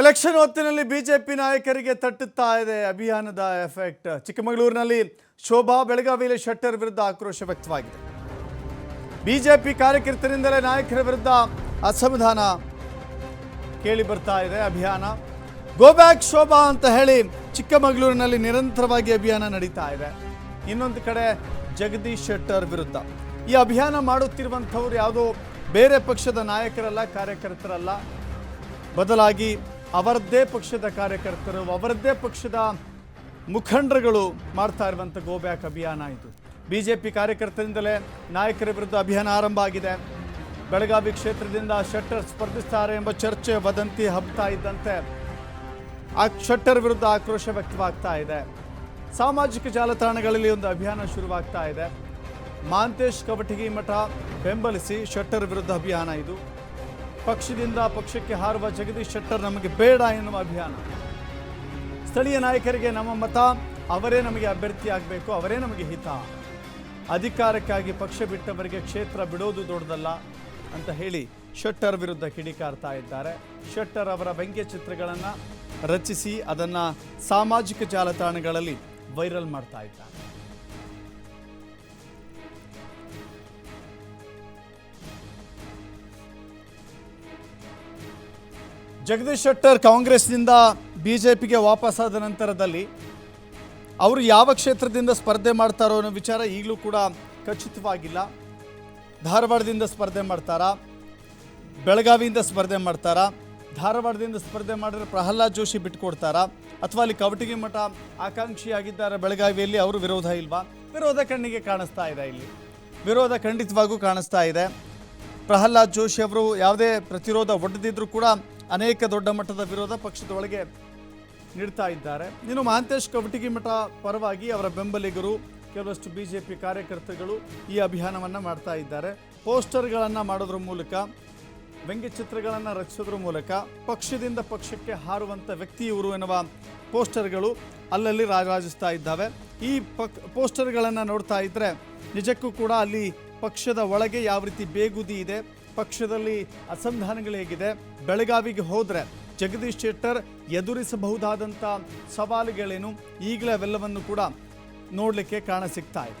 Election ಹೊತ್ತಿನಲ್ಲಿ BJP ನಾಯಕರಿಗೆ ತಟ್ಟುತ್ತಾ ಇದೆ ಅಭಿಯಾನದ ಎಫೆಕ್ಟ್. ಚಿಕ್ಕಮಗಳೂರಿನಲ್ಲಿ ಶೋಭಾ ಬೆಳಗಾವಿಯಲ್ಲಿ ಶೆಟ್ಟರ್ ವಿರುದ್ಧ ಆಕ್ರೋಶ ವ್ಯಕ್ತವಾಗಿದೆ. ಬಿಜೆಪಿ ಕಾರ್ಯಕರ್ತರಿಂದಲೇ ನಾಯಕರ ವಿರುದ್ಧ ಅಸಮಾಧಾನ ಕೇಳಿ ಬರ್ತಾ ಇದೆ ಅಭಿಯಾನ. ಗೋ ಬ್ಯಾಕ್ ಶೋಭಾ ಅಂತ ಹೇಳಿ ಚಿಕ್ಕಮಗಳೂರಿನಲ್ಲಿ ನಿರಂತರವಾಗಿ ಅಭಿಯಾನ ನಡೀತಾ ಇದೆ. ಇನ್ನೊಂದು ಕಡೆ ಜಗದೀಶ್ ಶೆಟ್ಟರ್ ವಿರುದ್ಧ. ಈ ಅಭಿಯಾನ ಮಾಡುತ್ತಿರುವಂಥವ್ರು ಯಾವುದೋ ಬೇರೆ ಪಕ್ಷದ ನಾಯಕರಲ್ಲ, ಕಾರ್ಯಕರ್ತರಲ್ಲ. ಬದಲಾಗಿ ಅವರದ್ದೇ ಪಕ್ಷದ ಕಾರ್ಯಕರ್ತರು, ಅವರದ್ದೇ ಪಕ್ಷದ ಮುಖಂಡರುಗಳು ಮಾಡ್ತಾ ಇರುವಂಥ ಗೋ ಬ್ಯಾಕ್ ಅಭಿಯಾನ ಇದು. ಬಿ ಜೆ ಪಿ ಕಾರ್ಯಕರ್ತರಿಂದಲೇ ನಾಯಕರ ವಿರುದ್ಧ ಅಭಿಯಾನ ಆರಂಭ ಆಗಿದೆ. ಬೆಳಗಾವಿ ಕ್ಷೇತ್ರದಿಂದ ಶಟ್ಟರ್ ಸ್ಪರ್ಧಿಸ್ತಾರೆ ಎಂಬ ಚರ್ಚೆ ವದಂತಿ ಹಬ್ತಾ ಇದ್ದಂತೆ ಆ ಶಟ್ಟರ್ ವಿರುದ್ಧ ಆಕ್ರೋಶ ವ್ಯಕ್ತವಾಗ್ತಾ ಇದೆ. ಸಾಮಾಜಿಕ ಜಾಲತಾಣಗಳಲ್ಲಿ ಒಂದು ಅಭಿಯಾನ ಶುರುವಾಗ್ತಾ ಇದೆ. ಮಾಂತೇಶ್ ಕವಟಗಿ ಮಠ ಬೆಂಬಲಿಸಿ ಶಟ್ಟರ್ ವಿರುದ್ಧ ಅಭಿಯಾನ ಇದು. ಪಕ್ಷದಿಂದ ಪಕ್ಷಕ್ಕೆ ಹಾರುವ ಜಗದೀಶ್ ಶೆಟ್ಟರ್ ನಮಗೆ ಬೇಡ ಎನ್ನುವ ಅಭಿಯಾನ. ಸ್ಥಳೀಯ ನಾಯಕರಿಗೆ ನಮ್ಮ ಮತ, ಅವರೇ ನಮಗೆ ಅಭ್ಯರ್ಥಿ ಆಗಬೇಕು, ಅವರೇ ನಮಗೆ ಹಿತ. ಅಧಿಕಾರಕ್ಕಾಗಿ ಪಕ್ಷ ಬಿಟ್ಟವರಿಗೆ ಕ್ಷೇತ್ರ ಬಿಡೋದು ದೊಡ್ಡದಲ್ಲ ಅಂತ ಹೇಳಿ ಶೆಟ್ಟರ್ ವಿರುದ್ಧ ಕಿಡಿಕಾರ್ತಾ ಇದ್ದಾರೆ. ಶೆಟ್ಟರ್ ಅವರ ವ್ಯಂಗ್ಯ ಚಿತ್ರಗಳನ್ನು ರಚಿಸಿ ಅದನ್ನು ಸಾಮಾಜಿಕ ಜಾಲತಾಣಗಳಲ್ಲಿ ವೈರಲ್ ಮಾಡ್ತಾ ಇದ್ದಾರೆ. ಜಗದೀಶ್ ಶೆಟ್ಟರ್ ಕಾಂಗ್ರೆಸ್ನಿಂದ ಬಿ ಜೆ ಪಿಗೆ ವಾಪಸ್ಸಾದ ನಂತರದಲ್ಲಿ ಅವರು ಯಾವ ಕ್ಷೇತ್ರದಿಂದ ಸ್ಪರ್ಧೆ ಮಾಡ್ತಾರೋ ಅನ್ನೋ ವಿಚಾರ ಈಗಲೂ ಕೂಡ ಖಚಿತವಾಗಿಲ್ಲ. ಧಾರವಾಡದಿಂದ ಸ್ಪರ್ಧೆ ಮಾಡ್ತಾರಾ? ಬೆಳಗಾವಿಯಿಂದ ಸ್ಪರ್ಧೆ ಮಾಡ್ತಾರಾ? ಧಾರವಾಡದಿಂದ ಸ್ಪರ್ಧೆ ಮಾಡಿದ್ರೆ ಪ್ರಹ್ಲಾದ್ ಜೋಶಿ ಬಿಟ್ಕೊಡ್ತಾರಾ? ಅಥವಾ ಅಲ್ಲಿ ಕವಟಗಿ ಮಠ ಆಕಾಂಕ್ಷಿಯಾಗಿದ್ದಾರೆ ಬೆಳಗಾವಿಯಲ್ಲಿ, ಅವರು ವಿರೋಧ ಇಲ್ವಾ? ವಿರೋಧ ಕಣ್ಣಿಗೆ ಕಾಣಿಸ್ತಾ ಇದೆ ಇಲ್ಲಿ. ವಿರೋಧ ಖಂಡಿತವಾಗೂ ಕಾಣಿಸ್ತಾ ಇದೆ. ಪ್ರಹ್ಲಾದ್ ಜೋಶಿ ಅವರು ಯಾವುದೇ ಪ್ರತಿರೋಧ ಒಡ್ಡದಿದ್ರೂ ಕೂಡ ಅನೇಕ ದೊಡ್ಡ ಮಟ್ಟದ ವಿರೋಧ ಪಕ್ಷದೊಳಗೆ ನೀಡ್ತಾ ಇದ್ದಾರೆ. ಇನ್ನು ಮಹಾಂತೇಶ್ ಕವಟಗಿ ಮಠ ಪರವಾಗಿ ಅವರ ಬೆಂಬಲಿಗರು ಕೆಲವಷ್ಟು ಬಿ ಜೆ ಪಿ ಕಾರ್ಯಕರ್ತರುಗಳು ಈ ಅಭಿಯಾನವನ್ನು ಮಾಡ್ತಾ ಇದ್ದಾರೆ. ಪೋಸ್ಟರ್ಗಳನ್ನು ಮಾಡೋದ್ರ ಮೂಲಕ, ವ್ಯಂಗ್ಯಚಿತ್ರಗಳನ್ನು ರಚಿಸೋದ್ರ ಮೂಲಕ, ಪಕ್ಷದಿಂದ ಪಕ್ಷಕ್ಕೆ ಹಾರುವಂಥ ವ್ಯಕ್ತಿ ಇವರು ಎನ್ನುವ ಪೋಸ್ಟರ್ಗಳು ಅಲ್ಲಲ್ಲಿ ರಾರಾಜಿಸ್ತಾ ಇದ್ದಾವೆ. ಈ ಪಕ್, ಪೋಸ್ಟರ್ಗಳನ್ನು ನೋಡ್ತಾ ಇದ್ದರೆ ನಿಜಕ್ಕೂ ಕೂಡ ಅಲ್ಲಿ ಪಕ್ಷದ ಒಳಗೆ ಯಾವ ರೀತಿ ಬೇಗುದಿ ಇದೆ ಪಕ್ಷದಲ್ಲಿ ಅಸಂಧಾನಗಳು ಹೇಗಿದೆ? ಬೆಳಗಾವಿಗೆ ಹೋದರೆ ಜಗದೀಶ್ ಶೆಟ್ಟರ್ ಎದುರಿಸಬಹುದಾದಂಥ ಸವಾಲುಗಳೇನು? ಈಗಲೇ ಅವೆಲ್ಲವನ್ನು ಕೂಡ ನೋಡಲಿಕ್ಕೆ ಕಾಣ ಸಿಗ್ತಾ ಇದೆ.